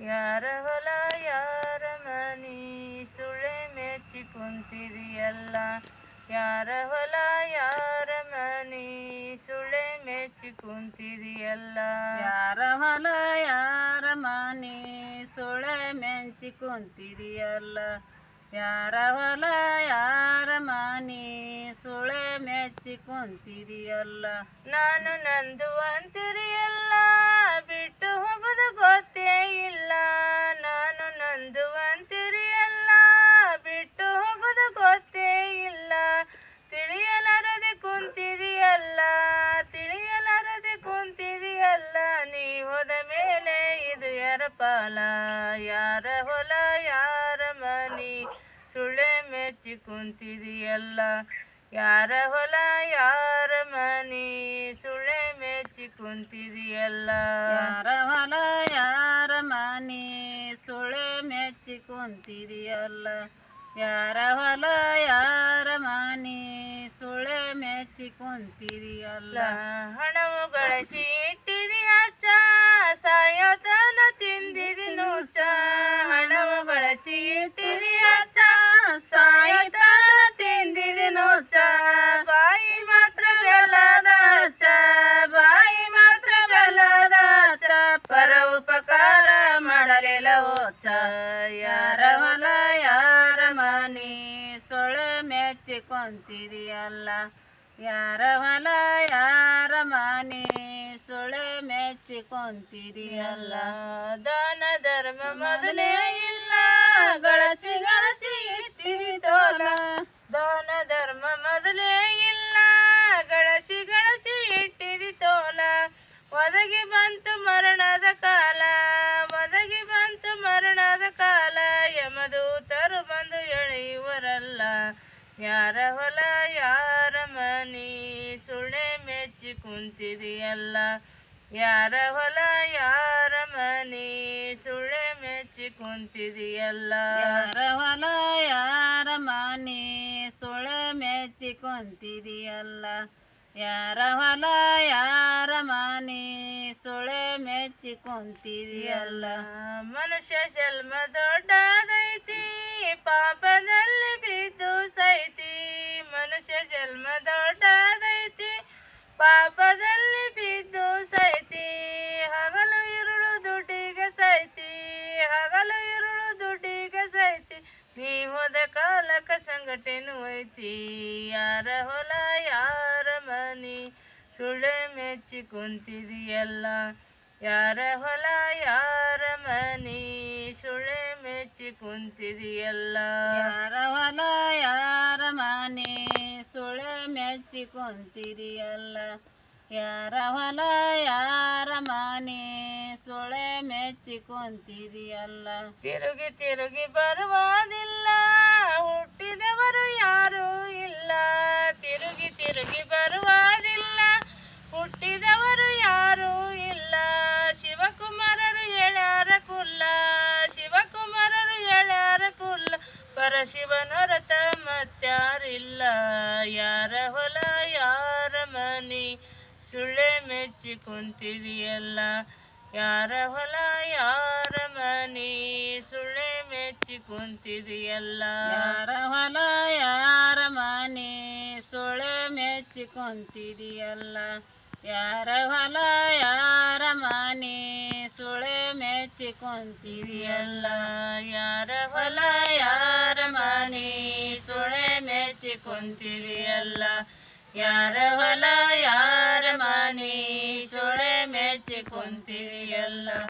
ಯಾರ ಹೊಲ ಯಾರ ಮನಿ ಸುಳೆ ಮೆಚ್ಚಿ ಕುಂತಿದೆಯಲ್ಲ. ಯಾರ ಹೊಲ ಯಾರ ಮನಿ ಸುಳೆ ಮೆಚ್ಚಿ ಕುಂತಿದೆಯಲ್ಲ. ಯಾರ ಹೊಲ ಯಾರ ಮನಿ ಸುಳೆ ಮೆಂಚಿ ಕುಂತಿದೆಯಲ್ಲ. ಯಾರ ಹೊಲ ಯಾರ ಮನಿ ಸುಳೆ ಮೆಚ್ಚಿ ಕುಂತಿದೆಯಲ್ಲ. ನಾನು ನಂದು ಅಂತಿರಿಯಲ್ಲ ಹೋಗೋದು ಗೊತ್ತೇ ಇಲ್ಲ. ನಾನು ನಂದುವಂತಿರಿ ಅಲ್ಲ. ಬಿಟ್ಟು ಹೋಗೋದು ಗೊತ್ತೇ ಇಲ್ಲ. ತಿಳಿಯಲಾರದೆ ಕುಂತಿದೆಯಲ್ಲ. ತಿಳಿಯಲಾರದೆ ಕುಂತಿದೆಯಲ್ಲ. ನೀ ಹೋದ ಮೇಲೆ ಇದು ಯಾರ ಪಾಲ? ಯಾರ ಹೊಲ? ಯಾರ ಮನಿ? ಸುಳೆ ಮೆಚ್ಚಿ ಕುಂತಿದೆಯಲ್ಲ. ಯಾರ ಹೊಲ? ಯಾರ ಮನಿ? ಮೆಚ್ಚಿ ಕುಂತಿದೆಯಲ್ಲ ಯಾರ ಹೊಲ ಯಾರ ಮನಿ ಸುಳೆ ಮೆಚ್ಚಿ ಕುಂತಿದೆಯಲ್ಲ ಯಾರ ಹೊಲ ಯಾರ ಮನಿ ಸುಳೆ ಮೆಚ್ಚಿ ಕುಂತಿದೆಯಲ್ಲ ಹಣವು ಗಳಿಸಿ ಸೊಳೆ ಮೆಚ್ಚಿ ಕುಂತಿದೆಯಲ್ಲ ಯಾರ ಹೊಲ ಯಾರ ಮನೆ ಸೊಳೆ ಮೆಚ್ಚಿಕೊಂತಿದೆಯಲ್ಲ ದಾನ ಧರ್ಮ ಮೊದಲೇ ಇಲ್ಲ. ಗಳಸಿ ಗಳಸಿ ಇಟ್ಟಿದಿ ತೋಲ. ಯಾರ ಹೊಲ ಯಾರ ಮನಿ ಸುಳೆ ಮೆಚ್ಚಿ ಕುಂತಿದೆಯಲ್ಲ. ಯಾರ ಹೊಲ ಯಾರ ಮನಿ ಸುಳೆ ಮೆಚ್ಚಿ ಕುಂತಿದೆಯಲ್ಲ. ಯಾರ ಹೊಲ ಯಾರ ಮನಿ ಸುಳೆ ಮೆಚ್ಚಿ ಕುಂತಿದೆಯಲ್ಲ. ಯಾರ ಹೊಲ ಯಾರ ಮನಿ ಸುಳೆ ಮೆಚ್ಚಿ ಕುಂತಿದೆಯಲ್ಲ. ಮನುಷ್ಯ ಜನ್ಮ ದೊಡ್ಡದೈತಿ ಪಾಪದಲ್ಲಿ ಜನ್ಮ ದೊಡ್ಡದೈತಿ ಪಾಪದಲ್ಲಿ ಬಿದ್ದು ಸೈತಿ, ಹಗಲು ಇರುಳು ದುಡ್ಡಿಗೆ ಸೈತಿ, ಹಗಲು ಇರುಳು ದುಡ್ಡಿಗೆ ಸೈತಿ ನೀ ಹೋದ ಕಾಲಕ ಸಂಘಟನೆ ಐತಿ ಯಾರ ಹೊಲ, ಯಾರ ಮನಿ ಸುಳೆ ಮೆಚ್ಚಿ ಕುಂತಿದೆಯಲ್ಲ, ಯಾರ ಹೊಲ, ಯಾರ ಮನಿ ಸುಳೆ ಮೆಚ್ಚಿ ಕುಂತಿದೆಯಲ್ಲ. ಯಾರ ಹೊಲ, ಯಾರ ಸುಳೆ ಮೆಚ್ಚಿ ಕುಂತಿದೆಯಲ್ಲ ಯಾರ ಹೊಲ ಯಾರ ಮನೆ ಸುಳೆ ಮೆಚ್ಚಿ ಕುಂತಿದೆಯಲ್ಲ ತಿರುಗಿ ತಿರುಗಿ ಬರುವುದಿಲ್ಲ. ಪರಶಿವನ ಹೊರತ ಮತ್ಯಾರಿಲ್ಲ ಯಾರ ಹೊಲ ಯಾರ ಮನಿ? ಸುಳ್ಳೆ ಮೆಚ್ಚಿ ಕುಂತಿದೆಯಲ್ಲ. ಯಾರ ಹೊಲ ಯಾರ ಮನಿ? ಸುಳ್ಳೆ ಮೆಚ್ಚಿ ಕುಂತಿದೆಯಲ್ಲ. ಯಾರ ಹೊಲ ಯಾರ ಮನಿ? ಸುಳ್ಳೆ ಮೆಚ್ಚಿ ಕುಂತಿದೆಯಲ್ಲ. ಯಾರ ಹೊಲ ಯಾರ ಮನಿ? ಸುಳೆ ಮೆಚ್ಚಿ ಕುಂತಿದೆಯಲ್ಲ. ಯಾರ ಹೊಲ ಯಾರ ಮನಿ ಸುಳೆ ಮೆಚ್ಚಿ ಕುಂತಿದೆಯಲ್ಲ ಯಾರ ಹೊಲ ಯಾರ ಮನಿ ಸುಳೆ ಮೆಚ್ಚಿ ಕುಂತಿದೆಯಲ್ಲ